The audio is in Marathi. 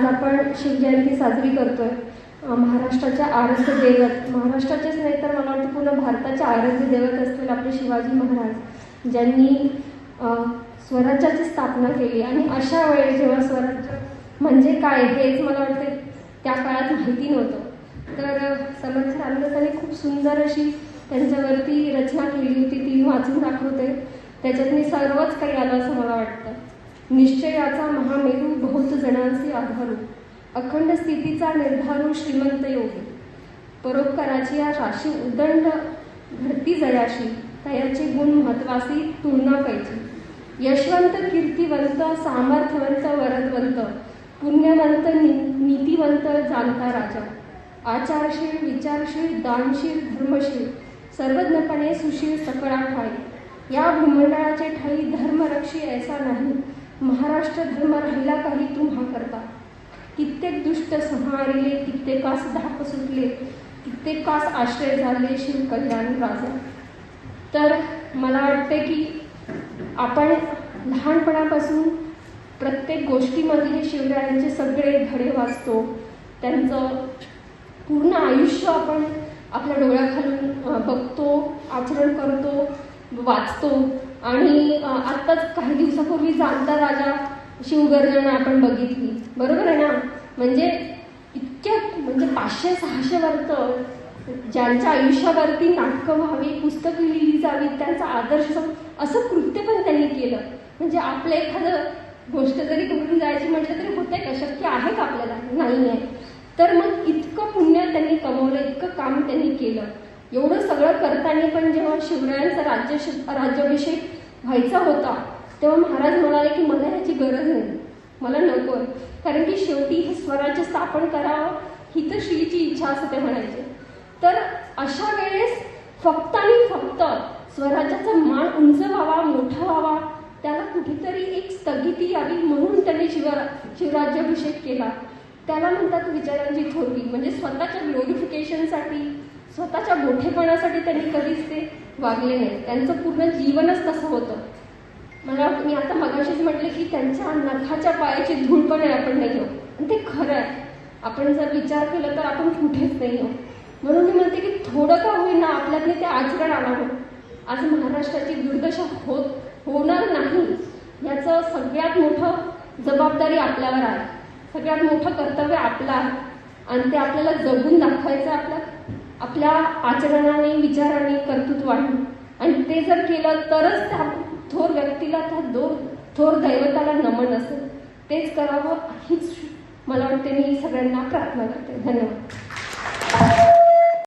आज आपण शिवजयंती साजरी करतोय. आहे महाराष्ट्राच्या आराध्य दैवत. महाराष्ट्राचेच नाही तर मला वाटतं पूर्ण भारताच्या आराध्य दैवत असतील आपले शिवाजी महाराज ज्यांनी स्वराज्याची स्थापना केली. आणि अशा वेळी जेव्हा स्वराज्य म्हणजे काय हेच मला वाटते त्या काळात माहिती नव्हतं. तर समर्थ रामदासांनी खूप सुंदर अशी त्यांच्यावरती रचना केली होती. ती वाचून दाखवते. त्याच्यात मी सर्वच काही आलं असं मला वाटतं. निश्चयाचा महामेरू बहुत जणांचे आधारू अखंड स्थितीचा निर्धारू श्रीमंत योगी. परोपकाराची या राशी उदंड घडती जयाशी तयाचे गुण महत्वासी तुलना पाहिजे यशवंत कीर्तिवंत सामर्थ्यवंत वरदवंत पुण्यवंत नि- नीतिवंत जाणता राजा. आचारशील विचारशील दानशील धर्मशील सर्वज्ञपणे सुशील सकळा ठाई या भूमंडळाचे ठाई धर्मरक्षी ऐसा नाही. महाराष्ट्र धर्म राहिला काही तुम्हा करता. कित्येक दुष्ट संहारिले कित्येकास धाप सुटले कित्येकास आश्रय झाले शिव कल्याण राजा. तर मला वाटते की आपण लहानपणापासून प्रत्येक गोष्टीमध्ये शिवरायांचे सगळे धडे वाचतो. त्यांचं पूर्ण आयुष्य आपण आपल्या डोळ्याखालून बघतो आचरण करतो वाचतो. आणि आत्ताच काही पूर्वी जाणता राजा शिवगर्जना आपण बघितली. बरोबर आहे ना? म्हणजे इतक्या म्हणजे पाचशे सहाशे वर्त ज्यांच्या आयुष्यावरती नाटकं व्हावी पुस्तकं लिहिली जावी त्यांचा आदर्श असं कृत्य पण त्यांनी केलं. म्हणजे आपलं एखादं गोष्ट जरी घडून जायची म्हटलं तरी होते का? शक्य आहे का आपल्याला? नाही आहे. तर मग इतकं पुण्य त्यांनी कमवलं इतकं काम त्यांनी केलं. एवढं सगळं करताना पण जेव्हा शिवरायांचा राज्य राज्याभिषेक व्हायचा होता तेव्हा महाराज म्हणाले की मला ह्याची गरज नाही. मला नको. कारण की शेवटी हे स्वराज्य स्थापन करावं ही तर श्रीची इच्छा असं ते म्हणायचे. तर अशा वेळेस फक्त आणि फक्त स्वराज्याचा मान उंच व्हावा मोठा व्हावा त्याला कुठेतरी एक स्थगिती यावी म्हणून त्यांनी शिवरा शिवराज्याभिषेक केला. त्याला म्हणतात विचारांची थोरवी म्हणजे स्वतःच्या ग्लोरिफिकेशनसाठी स्वतःच्या मोठेपणासाठी त्यांनी कधीच ते वागले नाही. त्यांचं पूर्ण जीवनच तसं होतं. मला मी आता मगाशीच म्हटलं की त्यांच्या नखाच्या पायाची धूळ पण आहे आपण नाही आणि ते खरं आहे. आपण जर विचार केला तर आपण कुठेच नाही आहोत. म्हणून मी म्हणते की थोडं का होईना आपल्यातले ते आचरण आणावं. आज महाराष्ट्राची दुर्दशा होत होणार नाही याचं सगळ्यात मोठं जबाबदारी आपल्यावर आहे. सगळ्यात मोठं कर्तव्य आपलं आहे. आणि ते आपल्याला जगून दाखवायचं आपल्या आपल्या आचरणाने विचाराने कर्तृत्वाने. आणि ते जर केलं तरच त्या थोर व्यक्तीला त्या दोन थोर दैवताला नमन असेल तेच करावं हीच मला वाटते मी सगळ्यांना प्रार्थना करते. धन्यवाद.